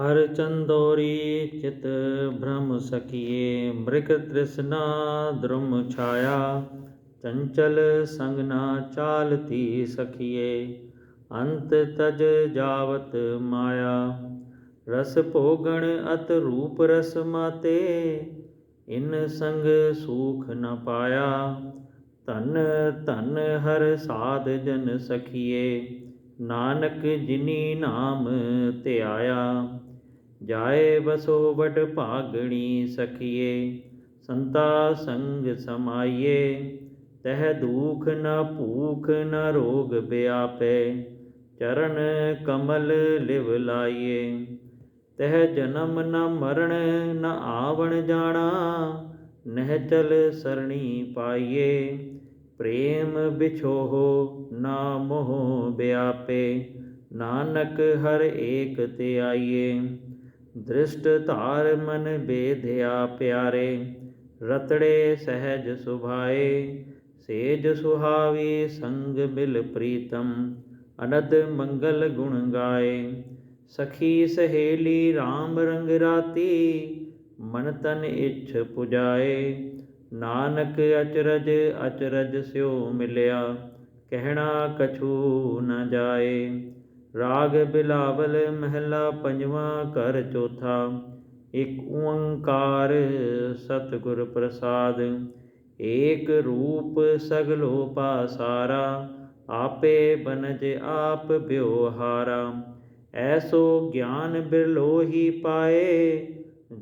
ਹਰ ਚੰਦੋਰੀ ਚਿਤ ਭ੍ਰਮ ਸਖੀਏ ਮ੍ਰਿਗ ਤ੍ਰਿਸ਼ਨਾ ਦ੍ਰੁਮ ਛਾਇਆ, ਚੰਚਲ ਸੰਗ ਨਾ ਚਾਲਤੀ ਸਖੀਏ ਅੰਤ ਤਜ ਜਾਵਤ ਮਾਇਆ, ਰਸ ਭੋਗਣ ਅਤ ਰੂਪ ਰਸ ਮਾਤੇ, ਇਨ ਸੰਗ ਸੂਖ ਨ ਪਾਇਆ। ਧਨ ਧਨ ਹਰ ਸਾਧ ਜਨ ਸਖੀਏ ਨਾਨਕ ਜਿਨੀ ਨਾਮ ਧਿਆਇਆ, ਜਾਏ ਬਸੋ ਵਡ ਭਾਗਣੀ ਸਖੀਏ, ਸੰਤਾ ਸੰਗ ਸਮਾਈਏ, ਤਹ ਦੁਖ ਨ ਭੂਖ ਨ ਰੋਗ ਬਿਆਪੈ, ਚਰਨ ਕਮਲ ਲਿਵ ਲਾਈਏ। ਤਹ ਜਨਮ ਨ ਮਰਨ ਨ ਆਵਣ ਜਾਣਾ, ਨਹਿ ਚਲ ਸਰਣੀ ਪਾਈਏ। ਪ੍ਰੇਮ ਵਿਛੋਹ ਨਾ ਮੋਹ ਬਿਆਪੇ, ਨਾਨਕ ਹਰ ਏਕ ਤੇ ਆਈਏ। ਦ੍ਰਿਸ਼ਟ ਧਾਰ ਮਨ ਬੇਧਿਆ ਪਿਆਰੇ, ਰਤੜੇ ਸਹਿਜ ਸੁਭਾਏ, ਸੇਜ ਸੁਹਾਵੀ ਸੰਗ ਮਿਲ ਪ੍ਰੀਤਮ ਅਨਦ ਮੰਗਲ ਗੁਣ ਗਾਏ। ਸਖੀ ਸਹੇਲੀ RAM ਰੰਗ ਰਾਤੀ, ਮਨ ਤਨ ਇਛ ਪੁਜਾਏ। ਨਾਨਕ ਅਚਰਜ ਅਚਰਜ ਸਿਓ ਮਿਲਿਆ, ਕਹਿਣਾ ਕਛੂ ਨ ਜਾਏ। ਰਾਗ ਬਿਲਾਵਲ ਮਹਿਲਾ ਪੰਜਵਾਂ ਘਰ ਚੌਥਾ, ਇਕ ਓੰਕਾਰ ਸਤਿਗੁਰ ਪ੍ਰਸਾਦ। ਏਕ ਰੂਪ ਸਗਲੋ ਪਾਸਾਰਾ, ਆਪੇ ਬਨਜ ਆਪ ਬਿਵਹਾਰਾ ਐਸੋ ਗਿਆਨ ਬਿਰਲੋਹੀ ਪਾਏ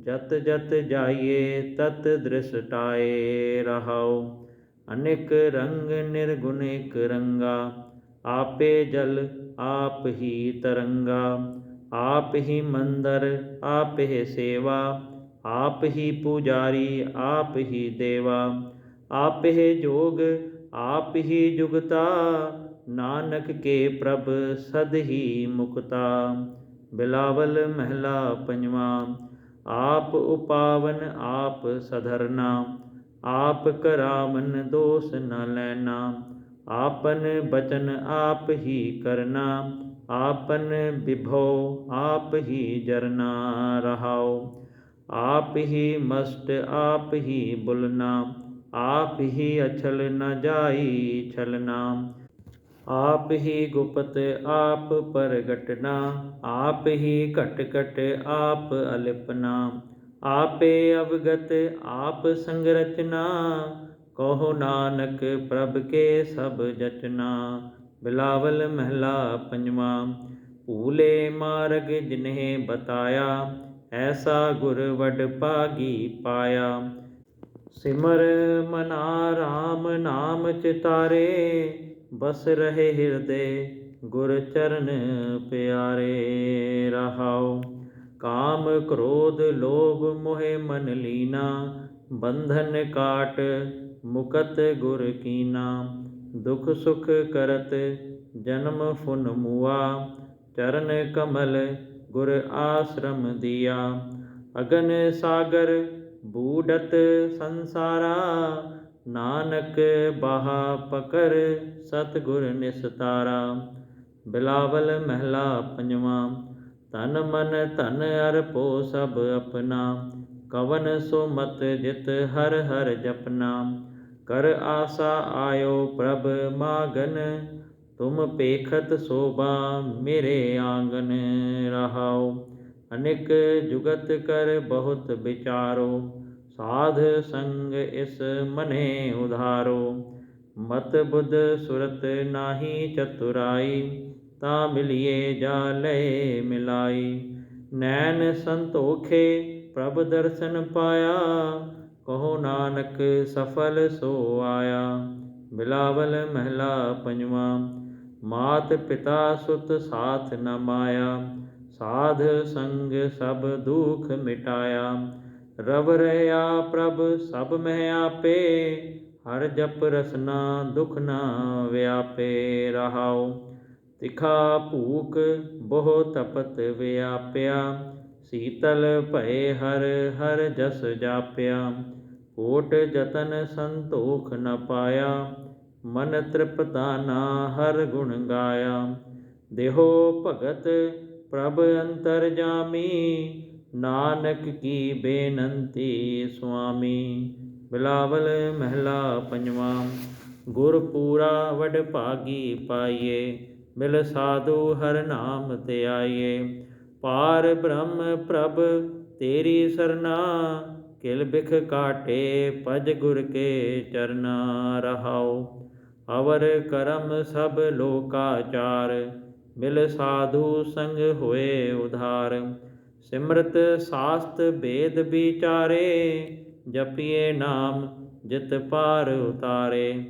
ਜਤ ਜਤ ਜਾਈਏ, ਤਤ ਦ੍ਰਿਸ਼ਟਾਏ ਰਹਾਉ। ਅਨੇਕ ਰੰਗ ਨਿਰਗੁਣ ਇਕ ਰੰਗਾ, ਆਪੇ ਜਲ, ਆਪ ਹੀ ਤਰੰਗਾ। ਆਪ ਹੀ ਮੰਦਰ, ਆਪ ਹੀ ਸੇਵਾ। ਆਪ ਹੀ ਪੁਜਾਰੀ, ਆਪ ਹੀ ਦੇਵਾ। ਆਪ ਹੀ ਜੋਗ, ਆਪ ਹੀ ਜੁਗਤਾ। ਨਾਨਕ ਕੇ ਪ੍ਰਭ, ਸਦ ਹੀ ਮੁਕਤਾ। ਬਿਲਾਵਲ ਮਹਿਲਾ ਪੰਜਵਾ ਆਪ ਉਪਾਵਨ ਆਪ ਸਧਰਨਾ, ਆਪ ਕਰਾਵਨ ਦੋਸ ਨ ਲੈਣਾ ਆਪਨ ਬਚਨ ਆਪ ਹੀ ਕਰਨਾ, ਆਪਨ ਵਿਭੋ ਆਪ ਹੀ ਜਰਨਾ ਰਹਾਓ ਆਪ ਹੀ ਮਸਟ ਆਪ ਹੀ ਬੁਲਨਾ, ਆਪ ਹੀ ਅਛਲ ਨ ਜਾਈ ਛਲਨਾ। ਆਪ ਹੀ ਗੁਪਤ ਆਪ ਪ੍ਰਗਟਨਾ ਆਪ ਹੀ ਘਟ ਘਟ ਆਪ ਅਲਿਪਨਾ ਆਪੇ ਅਵਗਤ ਆਪ ਸੰਗਰਚਨਾ ਕਹੋ ਨਾਨਕ ਪ੍ਰਭ ਕੇ ਸਭ ਜਚਨਾ ਬਿਲਾਵਲ ਮਹਿਲਾ ਪੰਜਵਾ, ਭੂਲੇ ਮਾਰਗ ਜਿਨਹਿ ਬਤਾਇਆ, ਐਸਾ ਗੁਰ ਵਡ ਭਾਗੀ ਪਾਇਆ। ਸਿਮਰ ਮਨਾ RAM ਨਾਮ ਚਿਤਾਰੇ ਬਸ ਰਹੇ ਹਿਰਦੇ, ਗੁਰ ਚਰਨ ਪਿਆਰੇ ਰਹਾਉ। ਕਾਮ ਕ੍ਰੋਧ ਲੋਭ ਮੋਹਿ ਮਨ ਲੀਨਾ, ਬੰਧਨ ਕਾਟ ਮੁਕਤ ਗੁਰ ਕੀਨਾ। ਦੁਖ ਸੁਖ ਕਰਤ ਜਨਮ ਫੁਨ ਮੁਆ, ਚਰਨ ਕਮਲ ਗੁਰ ਆਸ਼ਰਮ ਦਿਆ। ਅਗਨ ਸਾਗਰ ਬੂਡਤ ਸੰਸਾਰਾ ਨਾਨਕ ਬਾਹਾ ਪਕਰ ਸਤਗੁਰ ਨਿਸਤਾਰਾ, ਬਿਲਾਵਲ ਮਹਿਲਾ ਪੰਜਵਾ ਤਨ ਮਨ ਧਨ ਅਰਪੋ ਸਭ ਆਪਣਾ, ਕਵਨ ਸੋ ਮਤ ਜਿਤ ਹਰ ਹਰ ਜਪਨਾ, ਕਰ ਆਸਾ ਆਇਓ ਪ੍ਰਭ ਮਾਗਨ, ਤੁਮ ਪੇਖਤ ਸੋਭਾ ਮੇਰੇ ਆਂਗਨ ਰਹਾਓ, ਅਨੇਕ ਜੁਗਤ ਕਰ ਬਹੁਤ ਵਿਚਾਰੋ ਸਾਧ ਸੰਗ ਇਸ ਮਨੇ ਉਧਾਰੋ। ਮਤ ਬੁੱਧ ਸੁਰਤ ਨਾਹੀ ਚਤੁਰਾਈ, ਤਾ ਮਿਲਿਏ ਜਾ ਲੈ ਮਿਲਾਈ। ਨੈਣ ਸੰਤੋਖੇ ਪ੍ਰਭ ਦਰਸ਼ਨ ਪਾਇਆ, ਕਹੋ ਨਾਨਕ ਸਫਲ ਸੋ ਆਇਆ। ਬਿਲਾਵਲ ਮਹਿਲਾ ਪੰਜਵਾ, ਮਾਤ ਪਿਤਾ ਸੁਤ ਸਾਥ ਨ ਮਾਇਆ। ਸਾਧ ਸੰਗ ਸਭ ਦੁਖ ਮਿਟਾਇਆ। ਰਵ ਰਹਾ ਪ੍ਰਭ, ਸਭ ਮਹਿ ਆਪੇ, ਹਰ ਜਪ ਰਸਨਾ ਦੁਖ ਨਾ ਵਿਆਪੇ ਰਹਾਉ। ਤਿਖਾ ਭੂਖ ਬਹੁ ਤਪਤ ਵਿਆਪਿਆ, ਸੀਤਲ ਭਏ ਹਰ ਹਰ ਜਸ ਜਾਪਿਆ। ਕੋਟ ਜਤਨ ਸੰਤੋਖ ਨ ਪਾਇਆ, ਮਨ ਤ੍ਰਿਪਤਾ ਨਾ ਹਰ ਗੁਣ ਗਾਇਆ। ਦੇਹੋ ਭਗਤ ਪ੍ਰਭ ਅੰਤਰ ਜਾਮੀ ਨਾਨਕ ਕੀ ਬੇਨੰਤੀ ਸੁਆਮੀ? ਬਿਲਾਵਲ ਮਹਿਲਾ ਪੰਜਵਾਂ ਗੁਰ ਪੂਰਾ ਵਡ ਭਾਗੀ ਪਾਈਏ, ਮਿਲ ਸਾਧੂ ਹਰ ਨਾਮ ਤੇ ਆਈਏ। ਪਾਰ ਬ੍ਰਹਮ ਪ੍ਰਭ, ਤੇਰੀ ਸਰਨਾ, ਕਿਲ ਬਿਖ ਕਾਟੇ ਪਜ ਗੁਰ ਕੇ ਚਰਨਾ ਰਹਾਉ। ਅਵਰ ਕਰਮ ਸਭ ਲੋਕਾਚਾਰ, ਮਿਲ ਸਾਧੂ ਸੰਗ ਹੋਏ ਉਧਾਰ। ਸਿਮਰਤ ਸਾਸਤ ਭੇਦ ਵਿਚਾਰੇ, ਜਪੀਏ ਨਾਮ ਜਿਤ ਪਾਰ ਉਤਾਰੇ।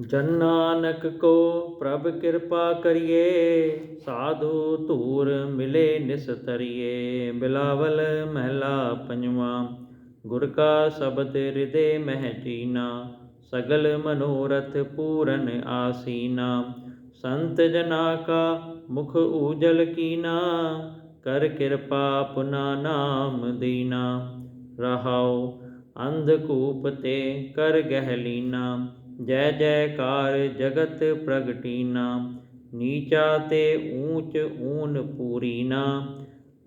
ਜਨ ਨਾਨਕ ਕੋ ਪ੍ਰਭ ਕਿਰਪਾ ਕਰਿਏ, ਸਾਧੂ ਧੂਰ ਮਿਲੇ ਨਿਸਤਰੀਏ ਬਿਲਾਵਲ ਮਹਿਲਾ ਪੰਜਵਾਂ, ਗੁਰ ਕਾ ਸ਼ਬਦ ਹਿਰਦੇ ਮਹਿ ਚੀਨਾ ਸਗਲ ਮਨੋਰਥ ਪੂਰਨ ਆਸੀਨਾ। ਸੰਤ ਜਨਾ ਕਾ ਮੁਖ ਊਜਲ ਕੀਨਾ। ਕਰ ਕਿਰਪਾ ਪੁਨਾ ਨਾਮ ਦੀਨਾ, ਰਹਾਉ ਅੰਧਕੂਪ ਤੇ ਕਰ ਗਹਿਲੀਨਾ, ਜੈ ਜੈਕਾਰ ਜਗਤ ਪ੍ਰਗਟੀਨਾ, ਨੀਚਾ ਤੇ ਊਚ ਊਨ ਪੂਰੀਨਾ,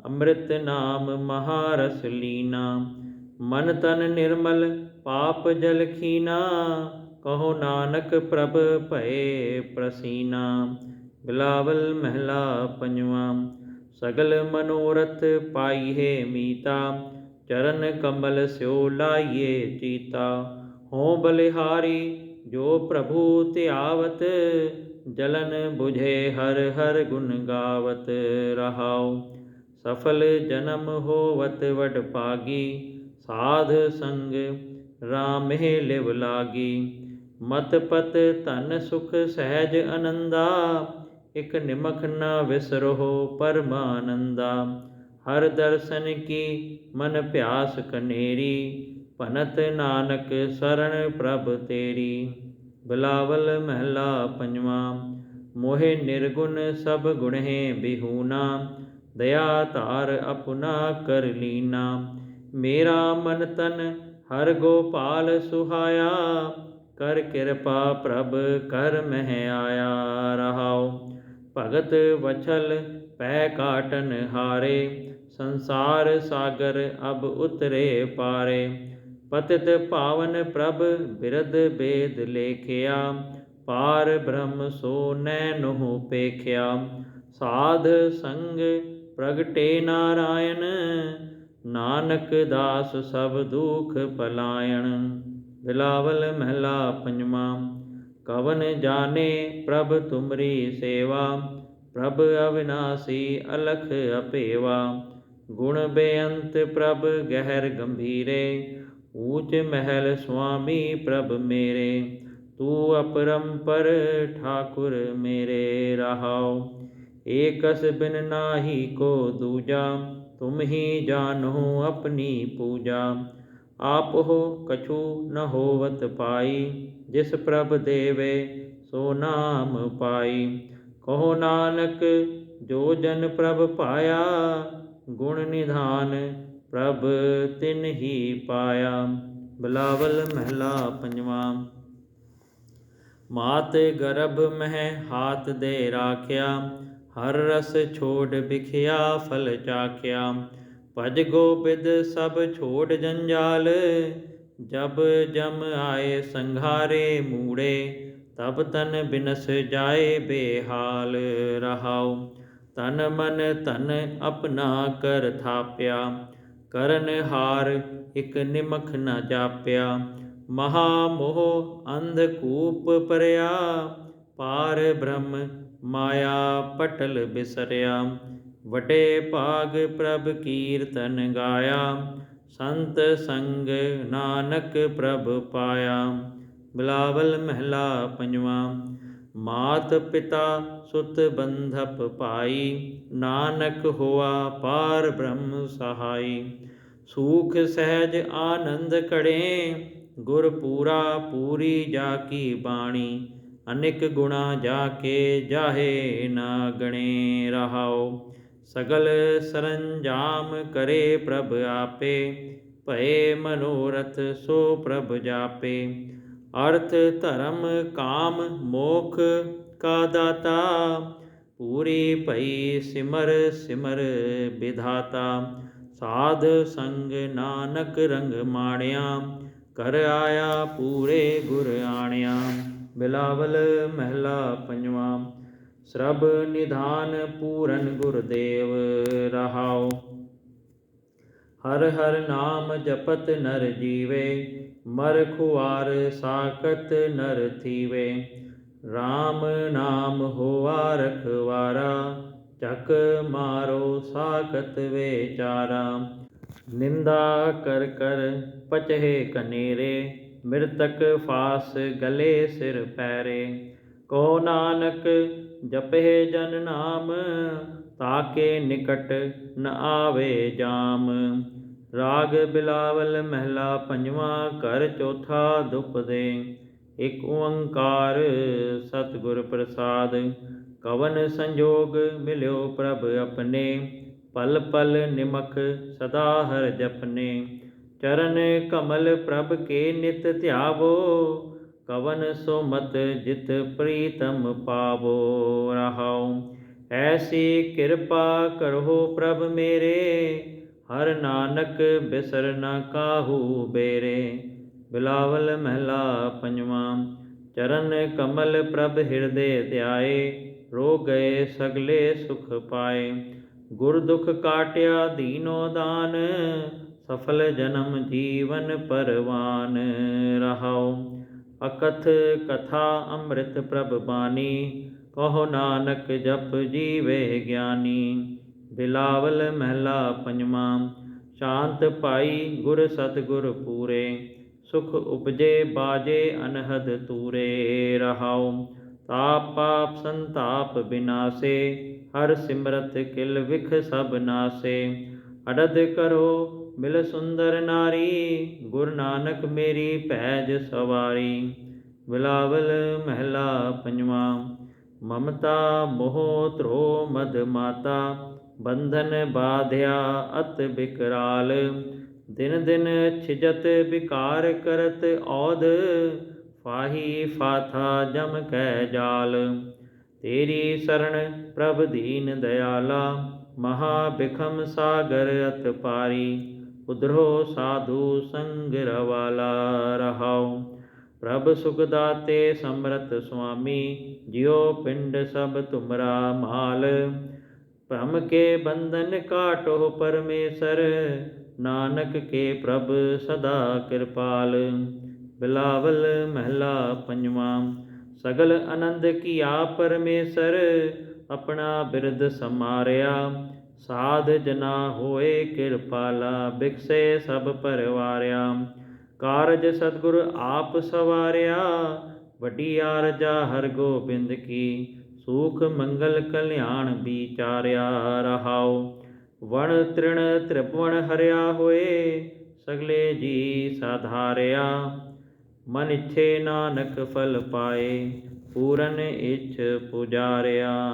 ਅੰਮ੍ਰਿਤ ਨਾਮ ਮਹਾਰਸ ਲੀਨਾ, ਮਨ ਤਨ ਨਿਰਮਲ ਪਾਪ ਜਲ ਖੀਨਾ, ਕਹੋ ਨਾਨਕ ਪ੍ਰਭ ਭਏ ਪ੍ਰਸੀਨਾ, ਬਿਲਾਵਲ ਮਹਿਲਾ ਪੰਜਵਾਂ ਸਗਲ ਮਨੋਰਥ ਪਾਈਏ ਮੀਤਾ, ਚਰਨ ਕਮਲ ਸਿਓ ਲਾਈਏ ਚੀਤਾ। ਹੋ ਬਲਿਹਾਰੀ, ਜੋ ਪ੍ਰਭੂ ਧਿਆਵਤ, ਜਲਨ 부ਝੇ ਹਰ ਹਰ ਗੁਣ ਗਾਵਤ ਰਹਾਉ। ਸਫਲ ਜਨਮ ਹੋਵਤ ਵਡ ਭਾਗੀ, ਸਾਧ ਸੰਗ ਰਾਮਹਿ ਲਿਵ ਲਾਗੀ। ਮਤ ਪਤ ਧਨ ਸੁਖ ਸਹਿਜ ਅਨੰਦਾ ਇਕ ਨਿਮਖ ਨਾ ਵਿਸਰੋ ਪਰਮਾਨੰਦਾ। ਹਰ ਦਰਸ਼ਨ ਕੀ ਮਨ ਭਿਆਸ ਕਨੇਰੀ, ਭਨਤ ਨਾਨਕ ਸਰਣ ਪ੍ਰਭ ਤੇਰੀ। ਬਿਲਾਵਲ ਮਹਿਲਾ ਪੰਜਵਾਂ, ਮੋਹਿ ਨਿਰਗੁਣ ਸਭ ਗੁਣਹਿ ਬਿਹੂਨਾ। ਦਇਆ ਧਾਰ ਅਪਨਾ ਕਰ ਲੀਨਾ। ਮੇਰਾ ਮਨ ਤਨ ਹਰ ਗੋਪਾਲ ਸੁਹਾਇਆ। ਕਰ ਕਿਰਪਾ ਪ੍ਰਭ ਕਰ ਮਹਿ ਆਇਆ ਰਹਾਓ ਭਗਤ ਵਛਲ ਪੈ ਕਾਟਨ ਹਾਰੇ, ਸੰਸਾਰ ਸਾਗਰ ਅਬ ਉਤਰੇ ਪਾਰੇ। ਪਤਿਤ ਪਾਵਨ ਪ੍ਰਭ ਬਿਰਧ ਬੇਦ ਲੇਖਿਆ, ਪਾਰ ਬ੍ਰਹਮ ਸੋ ਨੈਨੋ ਪੇਖਿਆ। ਸਾਧ ਸੰਗ ਪ੍ਰਗਟੇ ਨਾਰਾਇਣ, ਨਾਨਕ ਦਾਸ ਸਭ ਦੁਖ ਪਲਾਇਣ। ਬਿਲਾਵਲ ਮਹਿਲਾ ਪੰਜਵਾਂ ਕਵਨ ਜਾਣੇ ਪ੍ਰਭ ਤੁਮਰੀ ਸੇਵਾ ਪ੍ਰਭ ਅਵਿਨਾਸੀ ਅਲਖ ਅਪੇਵਾ ਗੁਣ ਬੇਅੰਤ ਪ੍ਰਭ ਗਹਿਰ ਗੰਭੀਰੇ ਊਚ ਮਹਿਲ ਸੁਆਮੀ ਪ੍ਰਭ ਮੇਰੇ ਤੂੰ ਅਪਰੰਪਰ ਠਾਕੁਰ ਮੇਰੇ ਰਹਾਉ ਏਕਸ ਬਿਨ ਨਾਹੀ ਕੋ ਦੂਜਾ ਤੁਮ ਹੀ ਜਾਨੋ ਆਪਣੀ ਪੂਜਾ ਆਪ ਹੋ ਕਛੂ ਨ ਹੋਵਤ ਪਾਈ ਜਿਸ ਪ੍ਰਭ ਦੇਵੇ, ਸੋ ਨਾਮ ਪਾਈ। ਕਹੋ ਨਾਨਕ, ਜੋ ਜਨ ਪ੍ਰਭ ਪਾਇਆ, ਗੁਣ ਨਿਧਾਨ ਪ੍ਰਭ ਤਿਨ ਹੀ ਪਾਇਆ। ਬਲਾਵਲ ਮਹਿਲਾ ਪੰਜਵਾਂ। ਮਾਤ ਗਰਭ ਮਹਿ ਹਾਥ ਦੇ ਰਾਖਿਆ, ਹਰ ਰਸ ਛੋੜ ਬਿਖਿਆ ਫਲ ਚਾਖਿਆ। ਭਜ ਗੋਬਿੰਦ ਸਭ ਛੋੜ ਜੰਜਾਲ ਜਬ ਜਮ ਆਏ ਸੰਘਾਰੇ ਮੂੜੇ, ਤਬ ਤਨ ਬਿਨਸ ਜਾਏ ਬੇਹਾਲ ਰਹਾਉ। ਤਨ ਮਨ ਤਨ ਆਪਣਾ ਕਰ ਥਾਪਿਆ, ਕਰਨ ਹਾਰ ਇਕ ਨਿਮਖ ਨਾ ਜਾਪਿਆ। ਮਹਾ ਮੋਹ ਅੰਧ ਕੂਪ ਪਰਿਆ, ਪਾਰ ਬ੍ਰਹਮ ਮਾਇਆ ਪਟਲ ਬਿਸਰਿਆ। ਵਟੇ ਭਾਗ ਪ੍ਰਭ ਕੀਰਤਨ ਗਾਇਆ ਸੰਤ ਸੰਗ ਨਾਨਕ ਪ੍ਰਭ ਪਾਇਆ। ਬਿਲਾਵਲ ਮਹਿਲਾ ਪੰਜਵਾਂ, ਮਾਤ ਪਿਤਾ ਸੁਤ ਬੰਧਪ ਪਾਈ ਨਾਨਕ ਹੋਆ ਪਾਰ ਬ੍ਰਹਮ ਸਹਾਈ। ਸੂਖ ਸਹਿਜ ਆਨੰਦ ਕੜੇ ਗੁਰ ਪੂਰਾ ਪੂਰੀ ਜਾ ਕੀ ਬਾਣੀ। ਅਨੇਕ ਗੁਣਾ ਜਾ ਕੇ ਜਾਹੇ ਨਾ ਗਣੇ ਰਹਾਓ ਸਗਲ ਸਰੰਜਾਮ ਕਰੇ ਪ੍ਰਭ ਆਪੇ, ਭਏ ਮਨੋਰਥ ਸੋ ਪ੍ਰਭ ਜਾਪੇ। ਅਰਥ ਧਰਮ ਕਾਮ ਮੋਖ ਕਾ ਦਾਤਾ, ਪੂਰੀ ਭਈ ਸਿਮਰ ਸਿਮਰ ਵਿਧਾਤਾ। ਸਾਧ ਸੰਗ ਨਾਨਕ ਰੰਗ ਮਾਣਿਆ ਕਰ ਆਇਆ ਪੂਰੇ ਗੁਰ ਆਣਿਆ। ਬਿਲਾਵਲ ਮਹਿਲਾ ਪੰਜਵਾ ਸਰਬ ਨਿਧਾਨ ਪੂਰਨ ਗੁਰਦੇਵ ਰਹਾਉ। ਹਰ ਹਰ ਨਾਮ ਜਪਤ ਨਰ ਜੀਵੇ, ਮਰ ਖੁਆਰ ਸਾਕਤ ਨਰ ਥੀਵੇ। RAM ਨਾਮ ਹੋਆ ਰਖਵਾਰਾ ਚੱਕ ਮਾਰੋ ਸਾਕਤ ਵੇਚਾਰਾ। ਨਿੰਦਾ ਕਰ ਕਰ ਪਚਹਿ ਕਨੇਰੇ, ਮ੍ਰਿਤਕ ਫਾਸ ਗਲੇ ਸਿਰ ਪੈਰੇ। ਕੋ ਨਾਨਕ ਜਪਹਿ ਜਨ ਨਾਮ, ਤਾਕੇ ਨਿਕਟ ਨ ਆਵੇ ਜਾਮ। ਰਾਗ ਬਿਲਾਵਲ ਮਹਿਲਾ ਪੰਜਵਾਂ, ਘਰ ਚੌਥਾ ਦੁਪਦੇ ਇਕ ਓੰਕਾਰ ਸਤਿਗੁਰ ਪ੍ਰਸਾਦ, ਕਵਨ ਸੰਜੋਗ ਮਿਲਿਓ ਪ੍ਰਭ ਆਪਣੇ। ਪਲ ਪਲ ਨਿਮਖ ਸਦਾ ਹਰ ਜਪਨੇ। ਚਰਨ ਕਮਲ ਪ੍ਰਭ ਕੇ ਨਿਤ ਧਿਆਵੋ। ਕਵਨ ਸੋ ਮਤ ਜਿਤ ਪ੍ਰੀਤਮ ਪਾਵੋ ਰਹਾਉ। ਐਸੀ ਕਿਰਪਾ ਕਰੋ ਪ੍ਰਭ ਮੇਰੇ, ਹਰ ਨਾਨਕ ਬਿਸਰ ਨਾ ਕਾਹੂ ਬੇਰੇ। ਬਿਲਾਵਲ ਮਹਿਲਾ ਪੰਜਵਾਂ, ਚਰਨ ਕਮਲ ਪ੍ਰਭ ਹਿਰਦੇ ਧਿਆਏ, ਰੋ ਗਏ ਸਗਲੇ ਸੁਖ ਪਾਏ। ਗੁਰ ਦੁਖ ਕਾਟਿਆ ਦੀਨੋ ਦਾਨ, ਸਫਲ ਜਨਮ ਜੀਵਨ ਪਰਵਾਨ ਰਹਾਉ। ਅਕਥ ਕਥਾ ਅੰਮ੍ਰਿਤ ਪ੍ਰਭ ਬਾਣੀ, ਕਹੋ ਨਾਨਕ ਜਪ ਜੀਵੇ ਗਿਆਨੀ। ਬਿਲਾਵਲ ਮਹਿਲਾ ਪੰਜਵਾਂ, ਸ਼ਾਂਤ ਪਾਈ ਗੁਰ ਸਤਗੁਰ ਪੂਰੇ, ਸੁਖ ਉਪਜੇ ਬਾਜੇ ਅਨਹਦ ਤੂਰੇ ਰਹਾਉ। ਤਾਪ ਪਾਪ ਸੰਤਾਪ ਬਿਨਾਸੇ, ਹਰ ਸਿਮਰਤ ਕਿਲ ਵਿਖ ਸਭ ਨਾਸੇ। ਅੜਦ ਕਰੋ ਮਿਲ ਸੁੰਦਰ ਨਾਰੀ, ਗੁਰ ਨਾਨਕ ਮੇਰੀ ਭੈਜ ਸਵਾਰੀ। ਬਿਲਾਵਲ ਮਹਿਲਾ ਪੰਜਵਾਂ, ਮਮਤਾ ਮੋਹ ਤ੍ਰੋ ਮਦ ਮਾਤਾ, ਬੰਧਨ ਬਾਧਿਆ ਅਤ ਬਿਕਰਾਲ। ਦਿਨ ਦਿਨ ਛਿਜਤ ਵਿਕਾਰ ਕਰਤ ਔਦ ਫਾਹੀ ਫਾਥਾ ਜਮ ਕੈ ਜਾਲ। ਤੇਰੀ ਸਰਣ ਪ੍ਰਭ ਦੀਨ ਦਿਆਲਾ ਮਹਾ ਬਿਖਮ ਸਾਗਰ ਅਤ ਪਾਰੀ। ਉਧਰੋ ਸਾਧੂ ਸੰਗ ਰਵਾਲਾ ਰਹਾਉ। ਪ੍ਰਭ ਸੁਖ ਦਾਤੇ ਸਮਰਤ ਸੁਆਮੀ, ਜਿਉ ਪਿੰਡ ਸਭ ਤੁਮਰਾ ਮਾਲ। ਭ੍ਰਮ ਕੇ ਬੰਧਨ ਕਾਟੋ ਪਰਮੇਸ਼ਰ, ਨਾਨਕ ਕੇ ਪ੍ਰਭ ਸਦਾ ਕਿਰਪਾਲ। ਬਿਲਾਵਲ ਮਹਿਲਾ ਪੰਜਵਾਂ, ਸਗਲ ਆਨੰਦ ਕੀਆ ਪਰਮੇਸ਼ਰ, ਆਪਣਾ ਬਿਰਦ ਸਮਾਰਿਆ। ਸਾਧ ਜਨਾ ਹੋਏ ਕਿਰਪਾਲਾ ਬਿਕਸੇ ਸਭ ਪਰਵਾਰਿਆ। ਕਾਰਜ ਸਤਗੁਰ ਆਪ ਸਵਾਰਿਆ ਵੱਡੀ ਆਰਜਾ ਹਰ ਗੋਬਿੰਦ ਕੀ। ਸੂਖ ਮੰਗਲ ਕਲਿਆਣ ਵਿਚਾਰਿਆ ਰਹਾਉ। ਵਣ ਤ੍ਰਿਣ ਤ੍ਰਿਭਵਨ ਹਰਿਆ ਹੋਏ, ਸਗਲੇ ਜੀ ਸਾਧਾਰਿਆ। ਮਨ ਇਛੇ ਨਾਨਕ ਫਲ ਪਾਏ, ਪੂਰਨ ਇਛ ਪੁਜਾਰਿਆ।